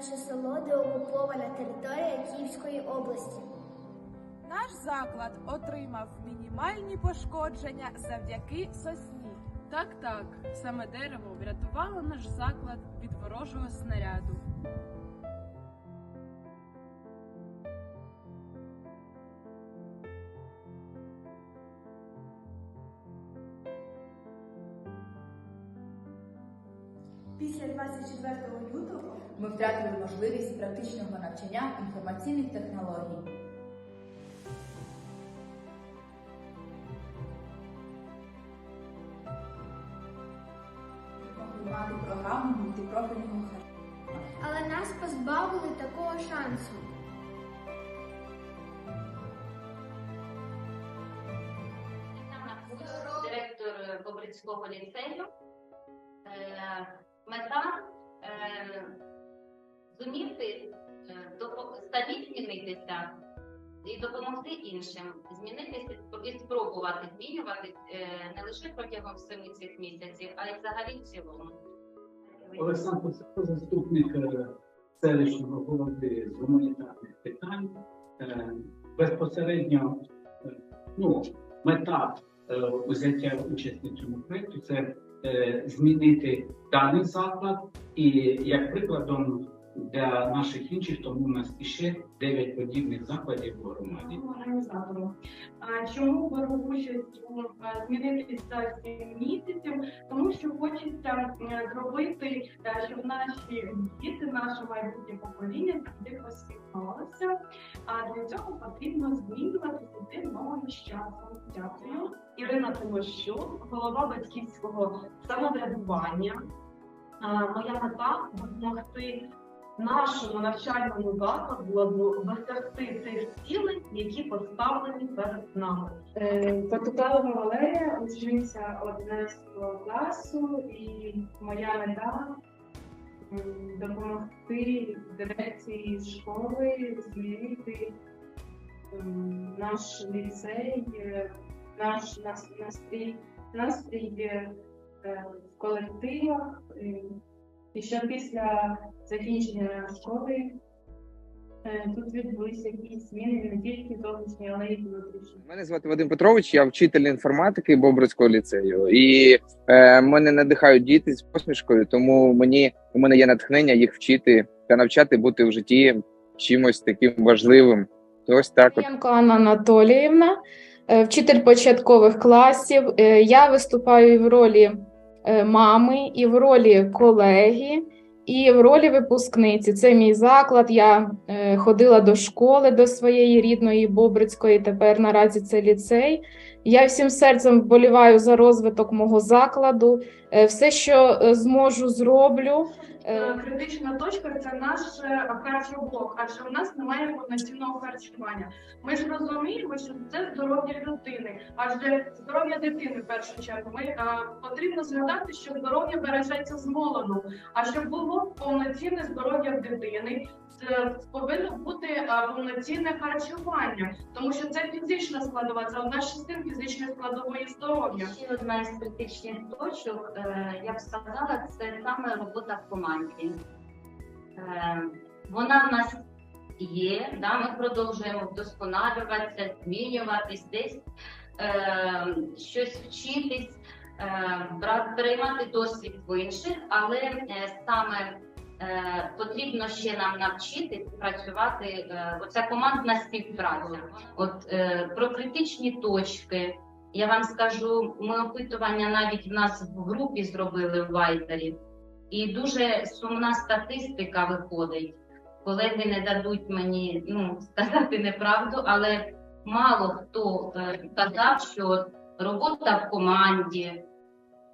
Наше село деокупована територія Київської області. Наш заклад отримав мінімальні пошкодження завдяки сосні. Так, так, саме дерево врятувало наш заклад від ворожого снаряду. Після 24 лютого Ми втратили можливість практичного навчання інформаційних технологій. Мати програму мультипрофільного харчування. Але нас позбавили такого шансу. директор Бобрицького ліцею. Е, Мета е, зуміти е, змінитися і допомогти іншим змінитися і спробувати змінюватись е, не лише протягом семи цих місяців, а й взагалі в цілому. Олександр Пасенко, заступник е, селищного голови з гуманітарних питань. Безпосередньо ну, мета узяття участі в цьому проєкті це змінити даний заклад. І як прикладом для наших інших, тому у нас іще 9 подібних закладів у громаді. організатору. А чому беру участь у е, змінитися за 7 місяців? Тому що хочеться е, зробити, е, щоб наші діти, наше майбутнє покоління завжди посміхалося. А для цього потрібно змінюватися йти в ногу з часом. Дякую. Ірина Тимощук, голова батьківського самоврядування. Моя мета допомогти нашому навчальному закладу досягти тих цілей, які поставлені перед нами. Е, Потукалова Валерія, учениця 11 класу, і моя мета допомогти дирекції школи змінити наш ліцей, е, наш настрій, настрій е, в колективах. І що після закінчення школи е, тут відбулися якісь зміни не тільки зовнішні, але й внутрішні. Мене звати Вадим Петрович, я вчитель інформатики Бобрицького ліцею. І е, мене надихають діти з посмішкою, тому мені у мене є натхнення їх вчити та навчати бути в житті чимось таким важливим. То ось так. От. Янко Анна Анатоліївна, е, вчитель початкових класів. Е, Я виступаю в ролі мами, і в ролі колеги, і в ролі випускниці. Це мій заклад. Я е, ходила до школи до своєї рідної Бобрицької. Тепер наразі це ліцей. Я всім серцем вболіваю за розвиток мого закладу. Е, Все, що е, зможу, зроблю. Е, Е, Критична точка це наш е, харчоблок, адже у нас немає повноцінного харчування. Ми ж розуміємо, що це здоров'я людини, адже здоров'я дитини в першу чергу. Ми потрібно згадати, що здоров'я бережеться з молоду. А щоб було повноцінне здоров'я дитини, повинно бути е, повноцінне харчування, тому що це фізична складова, це одна з частин фізичної складової здоров'я. Ще одна із критичних точок, е, я б сказала, це саме робота в команді. Е, Вона в нас є, да, ми продовжуємо вдосконалюватися, змінюватись десь, е, щось вчитись, е, бра- досвід в інших, але е, саме е, потрібно ще нам навчитись працювати. е, Оця командна співпраця. От е, про критичні точки. Я вам скажу, ми опитування навіть в нас в групі зробили в Вайбері, і дуже сумна статистика виходить. Колеги не дадуть мені ну, сказати неправду, але мало хто е, казав, що робота в команді.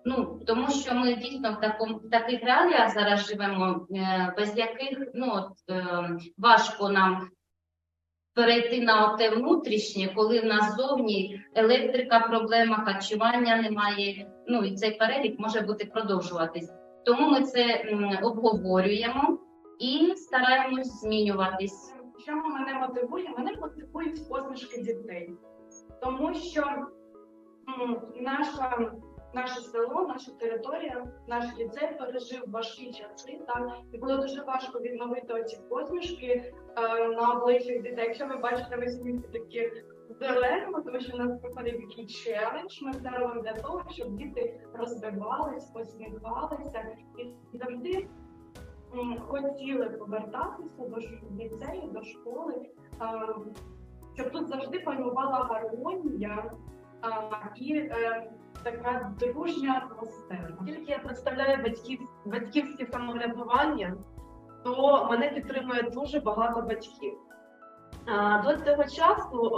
Ну тому що ми дійсно в такому в таких реаліях зараз живемо, е, без яких ну от, е, важко нам перейти на те внутрішнє, коли в нас зовні електрика, проблема, харчування немає. Ну і цей перелік може бути продовжуватись. Тому ми це обговорюємо і стараємось змінюватись. Що мене мотивує? Мене мотивують посмішки дітей, тому що наша наше село, наша територія, наш ліцей пережив важкі часи. Так і було дуже важко відновити оці посмішки е, на обличчях дітей. Якщо ви бачите, ви всі такі зеленими, тому що у нас проходить такий челендж. Ми це робимо для того, щоб діти розвивались, посміхалися і завжди хотіли повертатися до ліцею, до школи, е, щоб тут завжди панувала гармонія і е, така дружня атмосфера. Оскільки я представляю батьків, батьківське самоврядування, то мене підтримує дуже багато батьків. До цього часу,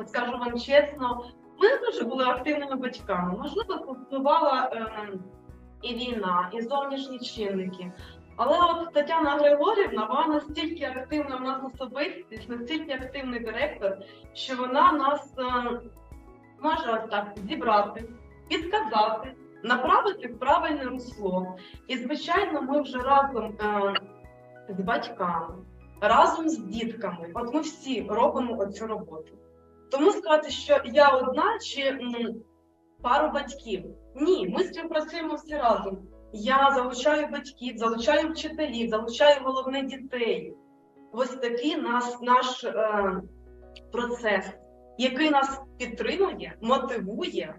е, скажу вам чесно, ми дуже були активними батьками. Можливо, впливала е, і війна, і зовнішні чинники. Але от Тетяна Григорівна, вона настільки активна в нас особистість, настільки активний директор, що вона нас е, може ось так зібрати, підказати, направити в правильне русло. І, звичайно, ми вже разом е, з батьками, разом з дітками, от ми всі робимо оцю роботу. Тому сказати, що я одна чи м, пару батьків. Ні, ми співпрацюємо всі разом. Я залучаю батьків, залучаю вчителів, залучаю головне дітей. Ось такий нас, наш е, процес, який нас підтримує, мотивує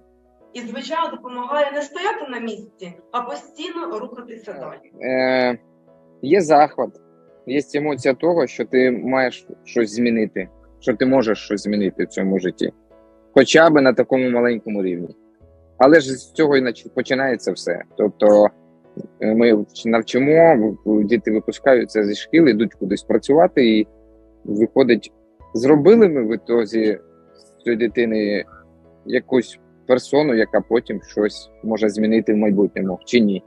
і, звичайно, допомагає не стояти на місці, а постійно рухатися далі. Е, є захват, є емоція того, що ти маєш щось змінити, що ти можеш щось змінити в цьому житті, хоча б на такому маленькому рівні. Але ж з цього і починається все. Тобто е, ми навчимо, діти випускаються зі шкіл, йдуть кудись працювати, і виходить, зробили ми в ітозі цієї дитини якусь персону, яка потім щось може змінити в майбутньому, чи ні.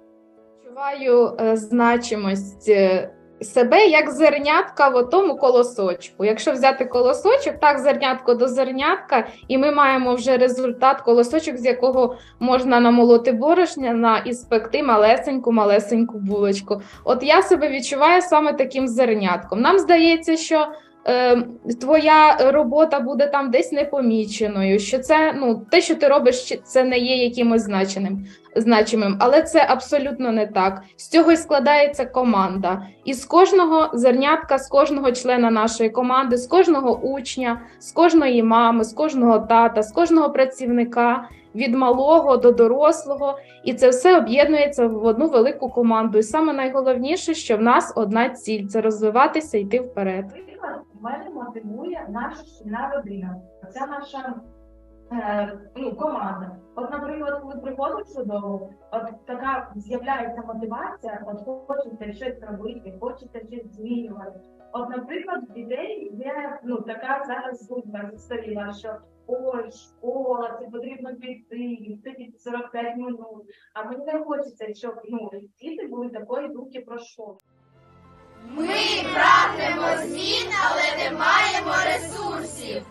Відчуваю е, значимость е, себе як зернятка в тому колосочку. Якщо взяти колосочок, так зернятко до зернятка, і ми маємо вже результат колосочок, з якого можна намолоти борошня і спекти малесеньку малесеньку булочку. От я себе відчуваю саме таким зернятком. Нам здається, що твоя робота буде там десь непоміченою, що це ну те, що ти робиш, це не є якимось значеним значимим, але це абсолютно не так. З цього і складається команда. І з кожного зернятка, з кожного члена нашої команди, з кожного учня, з кожної мами, з кожного тата, з кожного працівника. Від малого до дорослого, і це все об'єднується в одну велику команду. І саме найголовніше, що в нас одна ціль це розвиватися, йти вперед. Наприклад, мене мотивує наша шкільна родина. Це наша е, ну, команда. От, наприклад, коли приходиш додому, от така з'являється мотивація, от хочеться щось робити, хочеться щось змінювати. От, наприклад, в дітей є ну така зараз думка застаріла, що ой, школа, це потрібно піти, під 45 минут. А мені не хочеться, щоб ну діти були такої думки про що. Ми прагнемо змін, але не маємо ресурсів.